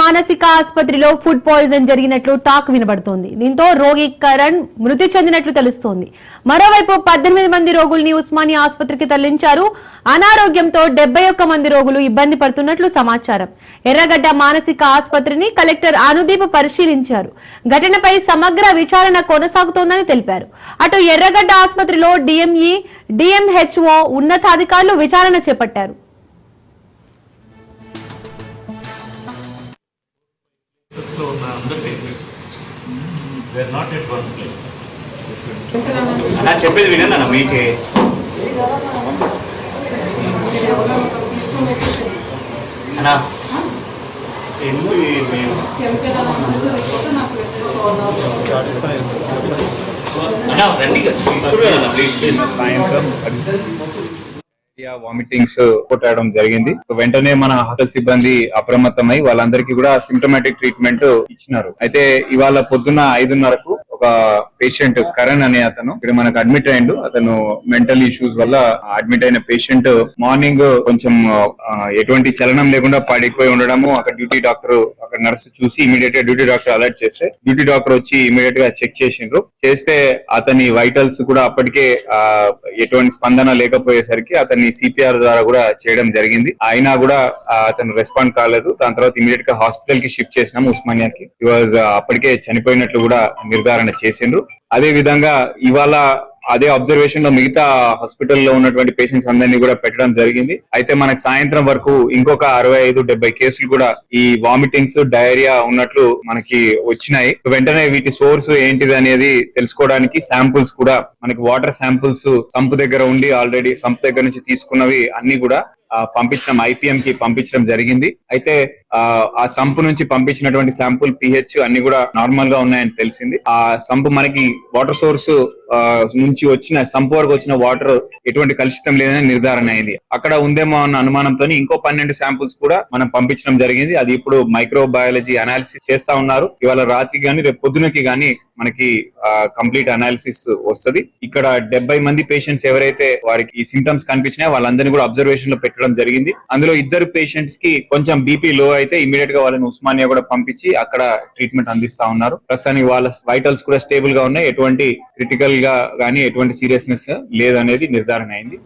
మానసిక ఆసుపత్రిలో food poison జరిగినట్లు టాక్ వినబడుతోంది. దీంతో రోగి కరణ్ మృతి చెందినట్లు తెలుస్తోంది. మరోవైపు పద్దెనిమిది మంది రోగుల్ని ఉస్మానియా ఆసుపత్రికి తరలించారు. అనారోగ్యంతో డెబ్బై ఒక్క మంది రోగులు ఇబ్బంది పడుతున్నట్లు సమాచారం. ఎర్రగడ్డ మానసిక ఆసుపత్రిని కలెక్టర్ అనుదీప్ పరిశీలించారు. ఘటనపై సమగ్ర విచారణ కొనసాగుతోందని తెలిపారు. అటు ఎర్రగడ్డ ఆసుపత్రిలో డిఎంఈ డిఎంహెచ్ఓ ఉన్నతాధికారులు విచారణ చేపట్టారు. లో ఉన్న అందరికీ they not at one place నా చెప్పేది వినన్నా మీకే. అన్నా ఎందుకు మేము? అన్నా రండి తీసుకురా ప్లీజ్ సాయంత్రం వామిటింగ్స్ కొట్టడం జరిగింది. సో వెంటనే మన హాస్టల్ సిబ్బంది అప్రమత్తమై వాళ్ళందరికీ కూడా సిమ్టమాటిక్ ట్రీట్మెంట్ ఇచ్చినారు. అయితే ఇవాళ పొద్దున్న ఐదున్నరకు ఒక పేషెంట్ కరణ్ అనే అతను. ఇక్కడ మనకు అడ్మిట్ అయ్యిండు. అతను మెంటల్ ఇష్యూస్ వల్ల అడ్మిట్ అయిన పేషెంట్ మార్నింగ్ కొంచెం ఎటువంటి చలనం లేకుండా పడిపోయి ఉండడము అక్కడ డ్యూటీ డాక్టర్ అక్కడ నర్స్ చూసి ఇమీడియట్గా డ్యూటీ డాక్టర్ అలర్ట్ చేస్తే డ్యూటీ డాక్టర్ వచ్చి ఇమీడియట్గా చెక్ చేసిండ్రు. చేస్తే అతని వైటల్స్ కూడా అప్పటికే ఎటువంటి స్పందన లేకపోయేసరికి అతన్ని సిపిఆర్ ద్వారా కూడా చేయడం జరిగింది. అయినా కూడా అతను రెస్పాండ్ కాలేదు. దాని తర్వాత ఇమీడియట్గా హాస్పిటల్కి షిఫ్ట్ చేసినాం ఉస్మానియాకి. వాజ్ అప్పటికే చనిపోయినట్లు కూడా నిర్ధారణ చేసిండ్రు. అదే విధంగా ఇవాళ అదే అబ్జర్వేషన్లో మిగతా హాస్పిటల్లో ఉన్నటువంటి పేషెంట్స్ అందరినీ కూడా పెట్టడం జరిగింది. అయితే మనకు సాయంత్రం వరకు ఇంకొక అరవై ఐదు డెబ్బై కేసులు కూడా ఈ వామిటింగ్స్ డయేరియా ఉన్నట్లు మనకి వచ్చినాయి. వెంటనే వీటి సోర్స్ ఏంటిది అనేది తెలుసుకోవడానికి శాంపుల్స్ కూడా మనకి వాటర్ శాంపుల్స్ సంపు దగ్గర ఉండి ఆల్రెడీ సంపు దగ్గర నుంచి తీసుకున్నవి అన్ని కూడా పంపించడం ఐపీఎం కి పంపించడం జరిగింది. అయితే ఆ, ఆ సంపు నుంచి పంపించినటువంటి శాంపుల్ పిహెచ్ అన్ని కూడా నార్మల్గా ఉన్నాయని తెలిసింది. ఆ సంపు మనకి వాటర్ సోర్స్ నుంచి వచ్చిన సంపు వరకు వచ్చిన వాటర్ ఎటువంటి కలుషితం లేదని నిర్ధారణ అయింది అక్కడ ఉందేమో అన్న అనుమానంతో ఇంకో పన్నెండు శాంపుల్స్ కూడా మనం పంపించడం జరిగింది. అది ఇప్పుడు మైక్రోబయాలజీ అనాలిసిస్ చేస్తా ఉన్నారు. ఇవాళ రాత్రి గాని రేపు పొద్దునకి గాని మనకి కంప్లీట్ అనాలిసిస్ వస్తది. ఇక్కడ డెబ్బై మంది పేషెంట్స్ ఎవరైతే వారికి సిమ్టమ్స్ కనిపించినాయో వాళ్ళందరినీ కూడా అబ్జర్వేషన్లో పెట్టడం జరిగింది. అందులో ఇద్దరు పేషెంట్స్కి కొంచెం బీపీ లో అయితే ఇమీడియట్గా వాళ్ళని ఉస్మానియా కూడా పంపించి అక్కడ ట్రీట్మెంట్ అందిస్తా ఉన్నారు. ప్రస్తుతానికి వాళ్ళ వైటల్స్ కూడా స్టేబుల్గా ఉన్నాయి. ఎటువంటి క్రిటికల్గా గానీ ఎటువంటి సీరియస్నెస్ లేదనేది నిర్ధారణ అయింది.